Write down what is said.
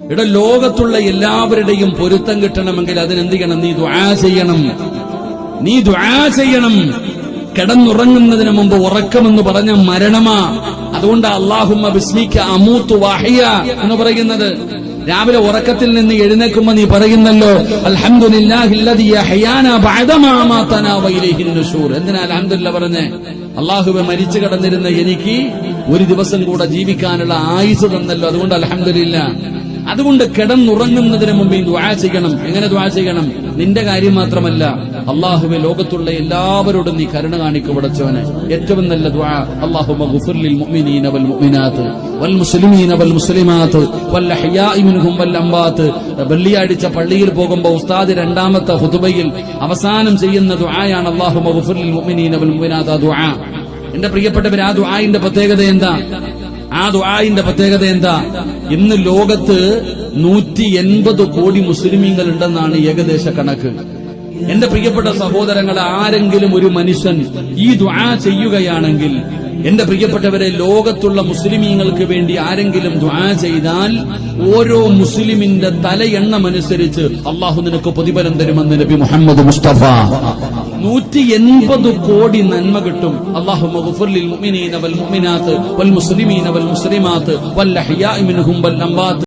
ഇവിടെ ലോകത്തുള്ള എല്ലാവരുടെയും പൊരുത്തം കിട്ടണമെങ്കിൽ അതിനെന്ത് ചെയ്യണം നീ ദ്വാ ചെയ്യണം. നീ ദ്വാ ചെയ്യണം. കിടന്നുറങ്ങുന്നതിന് മുമ്പ് ഉറക്കമെന്ന് പറഞ്ഞ മരണമാ. അതുകൊണ്ട് അള്ളാഹുമ്മ ബിസ്മിക്ക അമൂത്തു വാഹിയ എന്ന് പറയുന്നത്. രാവിലെ ഉറക്കത്തിൽ നിന്ന് എഴുന്നേക്കുമ്പോ നീ പറയുന്നല്ലോ അലഹമില്ല പറഞ്ഞേ? അള്ളാഹുവെ മരിച്ചു കടന്നിരുന്ന എനിക്ക് ഒരു ദിവസം കൂടെ ജീവിക്കാനുള്ള ആയുസ് തന്നല്ലോ. അതുകൊണ്ട് അൽഹംദുലില്ലാ. അതുകൊണ്ട് കിടന്നുറങ്ങുന്നതിന് മുമ്പ് ദ്വാ ചെയ്യണം. എങ്ങനെ ദ്വാ ചെയ്യണം? നിന്റെ കാര്യം മാത്രമല്ല അള്ളാഹുവെ ലോകത്തുള്ള എല്ലാവരോടും നീ കരുണ കാണിക്കു പടച്ചവനെ. ഏറ്റവും നല്ല വെള്ളിയാഴ്ച പള്ളിയിൽ പോകുമ്പോ ഉസ്താദ് രണ്ടാമത്തെ ഹുതുബയിൽ അവസാനം ചെയ്യുന്ന ദ്വായാണ് അള്ളാഹു ഗുഫിർ മുഅ്മിനീന വൽ മുഅ്മിനാത്ത് ദുആ. എന്റെ പ്രിയപ്പെട്ടവർ ആ ദുആഇന്റെ പ്രത്യേകത എന്താ? ആ ദുആയിന്റെ പ്രത്യേകത എന്താ? ഇന്ന് ലോകത്ത് നൂറ്റി എൺപത് കോടി മുസ്ലിമീങ്ങൾ ഉണ്ടെന്നാണ് ഏകദേശ കണക്ക്. എന്റെ പ്രിയപ്പെട്ട സഹോദരങ്ങൾ ആരെങ്കിലും ഒരു മനുഷ്യൻ ഈ ദുആ ചെയ്യുകയാണെങ്കിൽ എന്റെ പ്രിയപ്പെട്ടവരെ ലോകത്തുള്ള മുസ്ലിമീങ്ങൾക്ക് വേണ്ടി ആരെങ്കിലും ദുആ ചെയ്താൽ ഓരോ മുസ്ലിമിന്റെ തലയെണ്ണമനുസരിച്ച് അള്ളാഹു നിനക്ക് പ്രതിഫലം തരുമെന്ന് നബി മുഹമ്മദ് മുസ്തഫ. നൂറ്റി എൺപത് കോടി നന്മ കിട്ടും. അള്ളാഹു മുഅ്മിനീന വൽ മുഅ്മിനാത്ത് വൽ മുസ്ലിമീന വൽ മുസ്ലിമാത്ത് വൽ അഹ്യാഇ വൽ